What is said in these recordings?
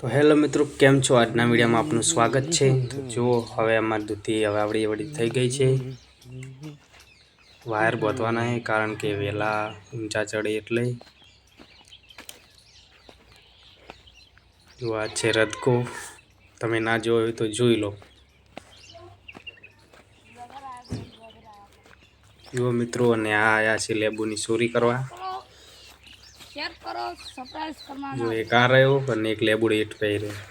તો હેલો મિત્રો, કેમ છો? આજના વિડીયોમાં આપનું સ્વાગત છે. તો જુઓ, હવે અમારી દૂધી, હવે આવડી વડી થઈ ગઈ છે. વાયર બોધવાના છે, કારણ કે વેલા ઊંચા ચડે એટલે. જો આ છે રદકો તમે ના જોયો તો જોઈ લો. જુઓ મિત્રો, અને આ આયા છે લેબુની ચોરી કરવા. શેર કરો સરપ્રાઈઝ કરવાનો. જો એક આ રહ્યો અને એક લેબુડી એટ પહેરી રહ્યો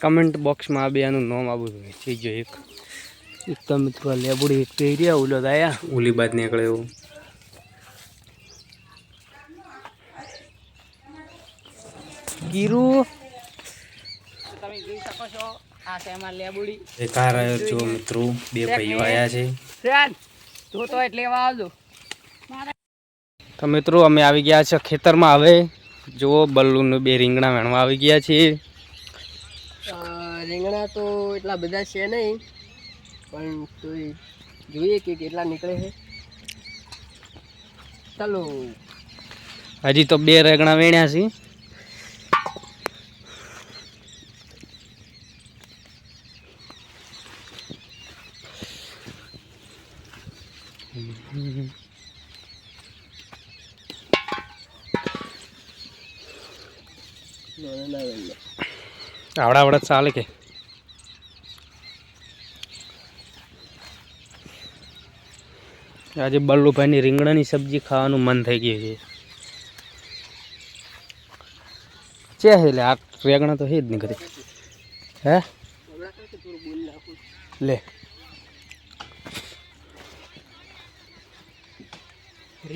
કમેન્ટ બોક્સમાં આ બેનું નામ આવું જોઈએ થઈ જો એક. એક તો મિત્રો આ લેબુડી પઈ રહ્યા ઓલો દાયા ઓલી બાદ નીકળે એવું ગીરુ. તમે જોઈ શકો છો આ છે એમાં લેબુડી એક આ રહ્યો જો મિત્રો. બે ભાઈઓ આવ્યા છે. ફ્રેન્ડ જોતો એટલે લેવા આવજો. તો મિત્રો અમે આવી ગયા છે ખેતરમાં. હવે જુઓ બલ્લુનું બે રીંગણા વેણવા આવી ગયા છીએ. રીંગણા તો એટલા બધા છે નહીં પણ તોય જોઈએ કે કેટલા નીકળે છે. ચાલો. હજી તો બે રેગણા વેણ્યા છે આવડા આવડા ચાલે કે આજે બલ્લુભાઈની રીંગણાની સબ્જી ખાવાનું મન થઈ ગયું છે. છે હે લે? આ રેગણા તો હે જ નહીં ઘરે. હે? લે.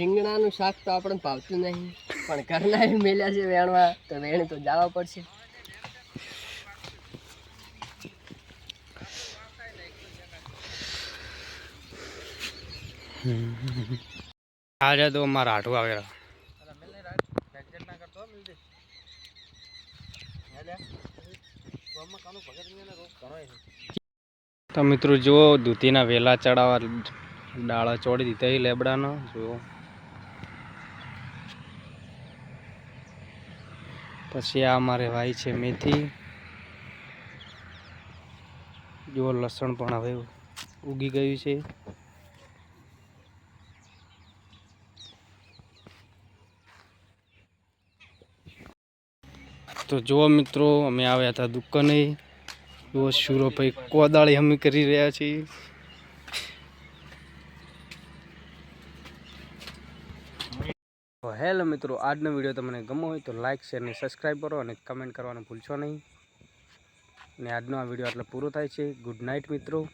રીંગણાનું શાક તો આપણને ભાવતું નહીં. પણ ઘરના મેલ્યા છે વેણવા, તો વેણ તો જવા પડશે. આજે તો મારા હાટું આવેલા તો મિત્રો જુઓ, દૂધીના વેલા ચડાવવા ડાળા ચોડી દીધા એ લેબડાનો, જુઓ. પછી આ અમારે વાય છે મેથી. જુઓ લસણ પણ હવે ઉગી ગયું છે. તો જુઓ મિત્રો, અમે આવ્યા હતા દુકાને. જુઓ, શુરોભાઈ કોદાળી અમે કરી રહ્યા છીએ. તો હેલો મિત્રો, આજનો વીડિયો તમને ગમો હોય તો લાઇક શેર અને સબસ્ક્રાઈબ કરો અને કમેન્ટ કરવાનું ભૂલશો નહીં. અને આજનો આ વીડિયો એટલે પૂરો થાય છે. ગુડ નાઇટ મિત્રો.